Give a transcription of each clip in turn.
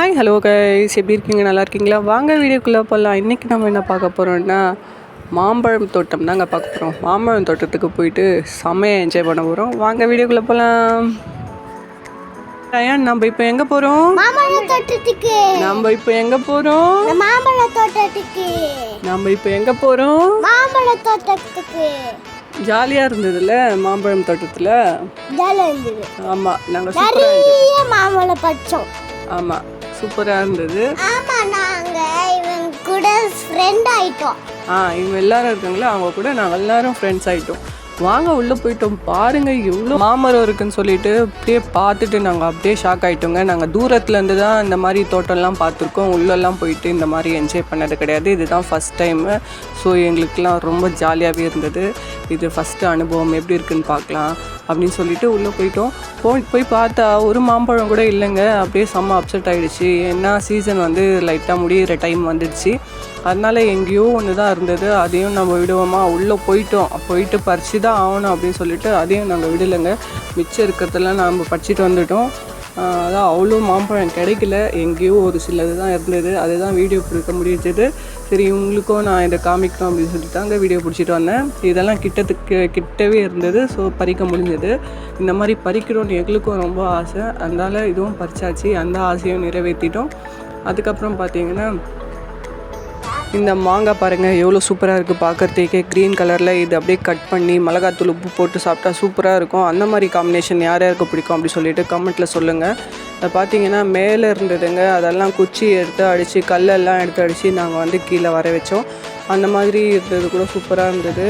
Hi hello guys எப்படி இருக்கீங்க? நல்லா இருக்கீங்களா? வாங்க வீடியோக்குள்ளே போகலாம் இன்றைக்கி நம்ம என்ன பார்க்க போகிறோம்னா மாம்பழம் தோட்டம் தாங்க பார்க்க போகிறோம் மாம்பழம் தோட்டத்துக்கு போயிட்டு செம்மையாக என்ஜாய் பண்ண போகிறோம் வாங்க வீடியோக்குள்ளே போகலாம் ஏன் நம்ம இப்போ எங்கே போகிறோம் தோட்டத்துக்கு. நம்ம இப்போ எங்கே போகிறோம் மாம்பழ தோட்டத்துக்கு. நம்ம இப்போ எங்கே போகிறோம் மாம்பழ தோட்டத்துக்கு. ஜாலியாக இருந்ததுல்ல மாம்பழம் தோட்டத்தில்? ஜாலியா இருந்தது. ஆமாம் நாங்கள் மாம்பழம் பச்சோம் ஆமாம் சூப்பராக இருந்தது. ஆமா நாங்க இவங்க கூட ஃப்ரெண்ட் ஆயிட்டோம். ஆ இவங்க எல்லாரும் இருக்காங்களா அவங்க கூட நாங்கள் எல்லாரும் ஃப்ரெண்ட்ஸ் ஆகிட்டோம் வாங்க உள்ளே போயிட்டோம். பாருங்க எவ்வளோ மாமரம் இருக்குன்னு சொல்லிட்டு அப்படியே பார்த்துட்டு நாங்கள் அப்படியே ஷாக் ஆகிட்டோங்க நாங்கள் தூரத்துலேருந்து தான் இந்த மாதிரி தோட்டம்லாம் பார்த்துருக்கோம். உள்ளெல்லாம் போயிட்டு இந்த மாதிரி என்ஜாய் பண்ணது கிடையாது. இதுதான் ஃபஸ்ட் டைமு ஸோ எங்களுக்கெலாம் ரொம்ப ஜாலியாகவே இருந்தது. இது ஃபஸ்ட்டு அனுபவம். எப்படி இருக்குன்னு பார்க்கலாம். அப்படின்னு சொல்லிட்டு உள்ளே போயிட்டோம். போய் போய் பார்த்தா ஒரு மாம்பழம் கூட இல்லைங்க. அப்படியே செம்ம அப்செட் ஆகிடுச்சு ஏன்னா சீசன் வந்து லைட்டாக முடியிற டைம் வந்துடுச்சு. அதனால எங்கேயோ ஒன்று தான் இருந்தது. அதையும் நம்ம விடுவோமா? உள்ளே போயிட்டோம். போயிட்டு பறிச்சு தான் ஆகணும் அப்படின்னு சொல்லிட்டு அதையும் நாங்கள் விடலைங்க. மிச்சம் இருக்கிறதெல்லாம் நம்ம பறிச்சிட்டு வந்துட்டோம். அதான் அவ்வளோ மாம்பழம் கிடைக்கல. எங்கேயோ ஒரு சிலது தான் இருந்தது. அதுதான் வீடியோ கொடுக்க முடிஞ்சது. சரி இவங்களுக்கும் நான் இதை காமிக்கணும் அப்படின்னு சொல்லிட்டு தாங்க வீடியோ பிடிச்சிட்டு வந்தேன். இதெல்லாம் கிட்டத்துக்கு கிட்டவே இருந்தது. ஸோ பறிக்க முடிஞ்சது. இந்த மாதிரி பறிக்கணும்னு எங்களுக்கும் ரொம்ப ஆசை. அதனால் இதுவும் பறிச்சாச்சு. அந்த ஆசையும் நிறைவேற்றிட்டோம் அதுக்கப்புறம் பார்த்தீங்கன்னா இந்த மாங்காய் பாருங்கள் எவ்வளோ சூப்பராக இருக்குது பார்க்குறதுக்கே க்ரீன் கலரில் இது அப்படியே கட் பண்ணி மிளகாத்தூள் உப்பு போட்டு சாப்பிட்டா சூப்பராக இருக்கும். அந்த மாதிரி காம்பினேஷன் யார் யாருக்கு பிடிக்கும் அப்படி சொல்லிட்டு கமெண்ட்டில் சொல்லுங்கள் அதை பார்த்தீங்கன்னா மேலே இருந்ததுங்க அதெல்லாம் குச்சி எடுத்து அடித்து கல்லெல்லாம் எடுத்து அடித்து நாங்கள் வந்து கீழே வர வச்சோம். அந்த மாதிரி இருந்தது கூட சூப்பராக இருந்தது.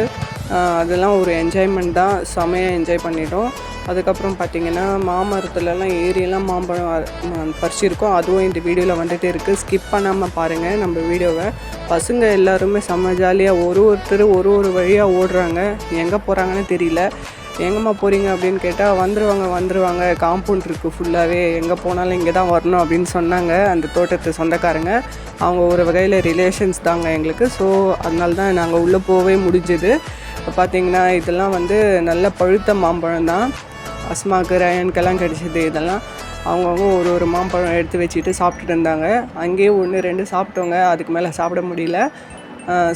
அதெல்லாம் ஒரு என்ஜாய்மெண்ட் தான். செமையாக என்ஜாய் பண்ணிட்டோம். அதுக்கப்புறம் பார்த்தீங்கன்னா மாமரத்துலலாம் ஏரியெல்லாம் மாம்பழம் பறிச்சிருக்கோம். அதுவும் இந்த வீடியோவில் வந்துட்டு இருக்குது ஸ்கிப் பண்ணாமல் பாருங்கள் நம்ம வீடியோவை. பசங்க எல்லாருமே செம்ம ஜாலியாக ஒரு ஒருத்தர் ஒரு ஒரு வழியாக ஓடுறாங்க. எங்கே போகிறாங்கன்னு தெரியல. எங்கேம்மா போகிறீங்க அப்படின்னு கேட்டால் வந்துடுவாங்க வந்துடுவாங்க காம்பவுண்ட் இருக்குது ஃபுல்லாகவே எங்கே போனாலும் இங்கே தான் வரணும் அப்படின்னு சொன்னாங்க அந்த தோட்டத்து சொந்தக்காரங்க. அவங்க ஒரு வகையில் ரிலேஷன்ஸ் தாங்க எங்களுக்கு. ஸோ அதனால தான் நாங்கள் உள்ளே போகவே முடிஞ்சது. பார்த்திங்கன்னா பார்த்தீங்கன்னா இதெல்லாம் வந்து நல்ல பழுத்த மாம்பழம் தான். அஸ்மாக்கு ரயனுக்கெல்லாம் கிடச்சிது இதெல்லாம் அவங்கவுங்க ஒரு ஒரு மாம்பழம் எடுத்து வச்சுட்டு சாப்பிட்டுட்டு இருந்தாங்க. அங்கேயே ஒன்று ரெண்டு சாப்பிட்டோங்க. அதுக்கு மேலே சாப்பிட முடியல.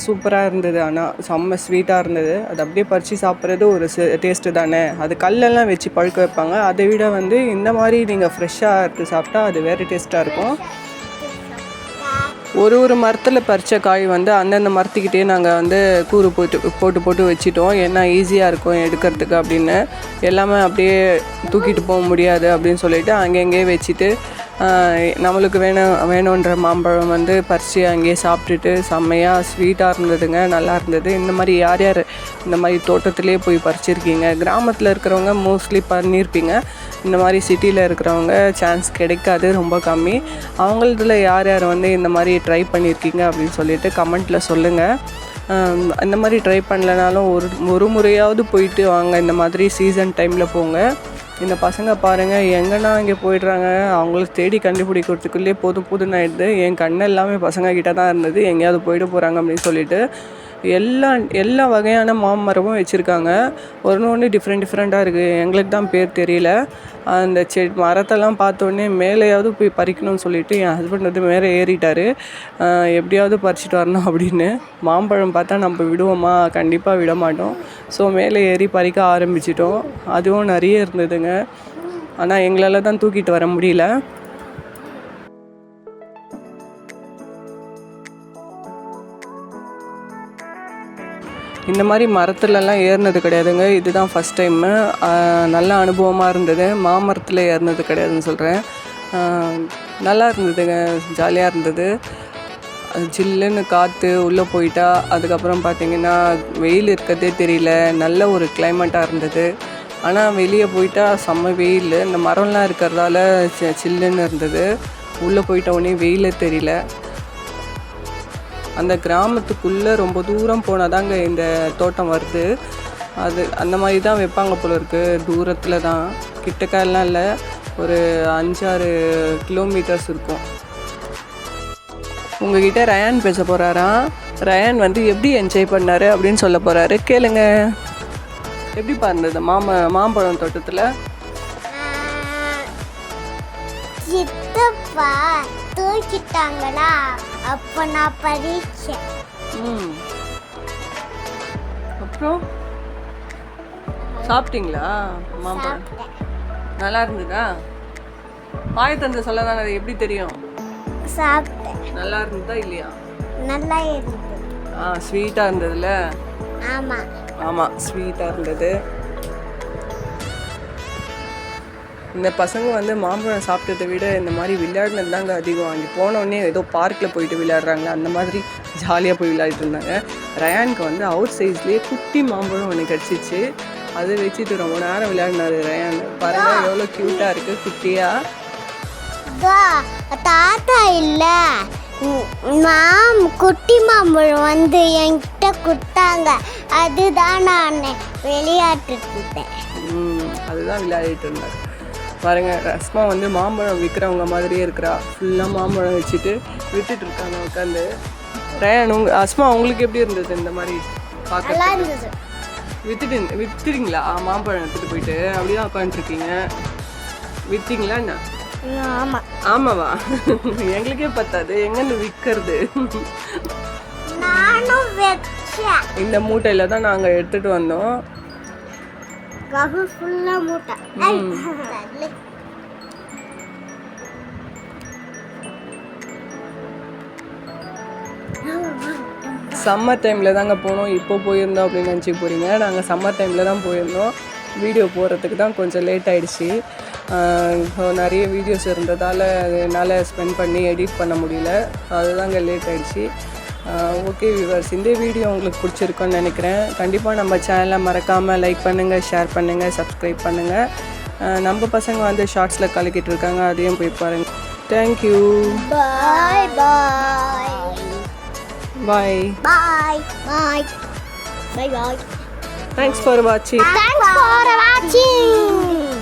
சூப்பராக இருந்தது. ஆனால் செம்ம ஸ்வீட்டாக இருந்தது. அது அப்படியே பறித்து சாப்பிட்றது ஒரு டேஸ்ட்டு தானே. அது கல்லெல்லாம் வச்சு பழுக்க வைப்பாங்க. அதை விட வந்து இந்த மாதிரி நீங்கள் ஃப்ரெஷ்ஷாக எடுத்து சாப்பிட்டா அது வேறு டேஸ்ட்டாக இருக்கும். ஒரு ஒரு மரத்தில் பறித்த காய் வந்து அந்தந்த மரத்துக்கிட்டே நாங்கள் வந்து கூறு போட்டு போட்டு போட்டு வச்சுட்டோம். ஏன்னா ஈஸியாக இருக்கும் எடுக்கிறதுக்கு அப்படின்னு. எல்லாமே அப்படியே தூக்கிட்டு போக முடியாது அப்படின்னு சொல்லிட்டு அங்கங்கே வச்சுட்டு நம்மளுக்கு வேணும் வேணுன்ற மாம்பழம் வந்து பறித்து அங்கேயே சாப்பிட்டுட்டு செம்மையாக ஸ்வீட்டாக இருந்ததுங்க நல்லா இருந்தது. இந்த மாதிரி யார் யார் இந்த மாதிரி தோட்டத்திலே போய் பறிச்சிருக்கீங்க? கிராமத்தில் இருக்கிறவங்க மோஸ்ட்லி பண்ணியிருப்பீங்க இந்த மாதிரி சிட்டியில் இருக்கிறவங்க சான்ஸ் கிடைக்காது ரொம்ப கம்மி. அவங்களதுல யார் யார் வந்து இந்த மாதிரி ட்ரை பண்ணியிருக்கீங்க அப்படின்னு சொல்லிட்டு கமெண்ட்டில் சொல்லுங்கள் அந்த இந்த மாதிரி ட்ரை பண்ணலனாலும் ஒரு ஒரு முறையாவது போயிட்டு வாங்க. இந்த மாதிரி சீசன் டைமில் போங்க. இந்த பசங்க பாருங்கள் எங்கன்னா இங்கே போயிடுறாங்க. அவங்களுக்கு தேடி கண்டுபிடிக்கிறதுக்குள்ளே போதும் புதுன்னு ஆயிடுது. என் கண்ணு எல்லாமே பசங்க கிட்ட தான் இருந்தது. எங்கேயாவது போயிட போகிறாங்க அப்படின்னு சொல்லிட்டு எல்லா எல்லா வகையான மாமரமும் வச்சுருக்காங்க. ஒன்று ஒன்று டிஃப்ரெண்ட் டிஃப்ரெண்ட்டாக இருக்குது எங்களுக்கு தான் பேர் தெரியல. அந்த செ மரத்தெல்லாம் பார்த்தோன்னே மேலேயாவது போய் பறிக்கணும்னு சொல்லிட்டு என் ஹஸ்பண்ட் வந்து மேலே ஏறிட்டார். எப்படியாவது பறிச்சிட்டு வரணும் அப்படின்னு. மாம்பழம் பார்த்தா நம்ம விடுவோமா? கண்டிப்பாக விட மாட்டோம் ஸோ மேலே ஏறி பறிக்க ஆரம்பிச்சிட்டோம். அதுவும் நிறைய இருந்ததுங்க. ஆனால் எங்களால் தான் தூக்கிட்டு வர முடியல. இந்த மாதிரி மரத்துலலாம் ஏறினது கிடையாதுங்க. இதுதான் ஃபஸ்ட் டைமு நல்ல அனுபவமாக இருந்தது. மாமரத்தில் ஏறினது கிடையாதுன்னு சொல்கிறேன் நல்லா இருந்ததுங்க. ஜாலியாக இருந்தது. அது ஜில்லுன்னு காற்று உள்ளே போயிட்டா. அதுக்கப்புறம் பார்த்தீங்கன்னா வெயில் இருக்கிறதே தெரியல. நல்ல ஒரு கிளைமேட்டாக இருந்தது. ஆனால் வெளியே போயிட்டா செம்ம வெயில். இந்த மரம்லாம் இருக்கிறதால சில்லுன்னு இருந்தது. உள்ளே போயிட்ட உடனே வெயிலே தெரியல. அந்த கிராமத்துக்குள்ளே ரொம்ப தூரம் போனால் தாங்க இந்த தோட்டம் வருது. அது அந்த மாதிரி தான் வைப்பாங்க போல இருக்குது தூரத்தில் தான். கிட்டக்கெல்லாம் இல்லை. ஒரு அஞ்சாறு கிலோமீட்டர்ஸ் இருக்கும். உங்ககிட்ட ரயான் பேச போகிறாராம் ரயான் வந்து எப்படி என்ஜாய் பண்ணாரு அப்படின்னு சொல்ல போகிறாரு கேளுங்க. எப்படி இருந்தது? மாம மாம்பழம் தோட்டத்தில்? சித்தப்பா அப்போ நான் பரீட்சை. ம். அப்புறம்? சாப்பிட்டீங்களா? மாம்பழம்? நல்லா இருந்ததா? பாய் தந்தை சொல்ல தானே அது எப்படி தெரியும்? சாப்பிட்டேன். நல்லா இருந்ததா இல்லையா? நல்லா இருந்தது. ஆ ஸ்வீட்டாக இருந்ததுல? ஆமாம் ஆமாம் ஸ்வீட்டாக இருந்தது. இந்த பசங்க வந்து மாம்பழம் சாப்பிட்டதை விட இந்த மாதிரி விளையாடினது தாங்க அதிகம். அங்கே போனோடனே ஏதோ பார்க்கில் போயிட்டு விளையாடுறாங்க. அந்த மாதிரி ஜாலியாக போய் விளையாடிட்டு இருந்தாங்க. ரயானுக்கு வந்து அவுட் சைஸ்லேயே குட்டி மாம்பழம் ஒன்று கிடச்சிச்சு. அதை வச்சுட்டு ரொம்ப நேரம் விளையாடினாரு ரயான். பாருங்க எவ்வளோ க்யூட்டாக இருக்குது குட்டியாக தாத்தா இல்ல. மாம் குட்டி மாம்பழம் வந்து என்கிட்ட கொடுத்தாங்க. அதுதான் நான் விளையாட்டுட்டு இருந்தேன் அதுதான் விளையாடிட்டு இருந்தார். பாருங்க ரஸ்மா வந்து மாம்பழம் விற்கிறவங்க மாதிரியே இருக்கிறா. ஃபுல்லாக மாம்பழம் வச்சுட்டு வித்துட்டு இருக்காங்க உட்காந்து ரயான் உங்க அஸ்மா உங்களுக்கு எப்படி இருந்தது இந்த மாதிரி பார்க்க வித்துட்டு வித்துறீங்களா மாம்பழம் எடுத்துட்டு போயிட்டு அப்படிதான் உட்காந்துருக்கீங்க வித்தீங்களா என்ன? ஆமா. ஆமாவா? எங்களுக்கே பத்தாது. எங்கன்னு விற்கிறது இந்த மூட்டையில தான் நாங்கள் எடுத்துட்டு வந்தோம். ககு ஃபுல்லா மூட்டை. சம்மர் டைமில் தாங்க போனோம். இப்போ போயிருந்தோம் அப்படின்னு நினச்சி போகிறீங்க நாங்கள் சம்மர் டைமில் தான் போயிருந்தோம். வீடியோ போடுறதுக்கு தான் கொஞ்சம் லேட் இப்போ நிறைய வீடியோஸ் இருந்ததால் என்னால் ஸ்பெண்ட் பண்ணி எடிட் பண்ண முடியல. அதுதாங்க லேட் ஆயிடுச்சு. ஓகே வியூவர்ஸ் இந்த வீடியோ உங்களுக்கு பிடிச்சிருக்குன்னு நினைக்கிறேன். கண்டிப்பாக நம்ம சேனலை மறக்காமல் லைக் பண்ணுங்கள் ஷேர் பண்ணுங்கள் சப்ஸ்கிரைப் பண்ணுங்கள் நம்ம பசங்க வந்து ஷார்ட்ஸில் கலக்கிட்டு இருக்காங்க அதையும் போய் பாருங்கள் thank you bye bye bye bye bye bye bye thanks for வாட்சிங் Thanks for watching.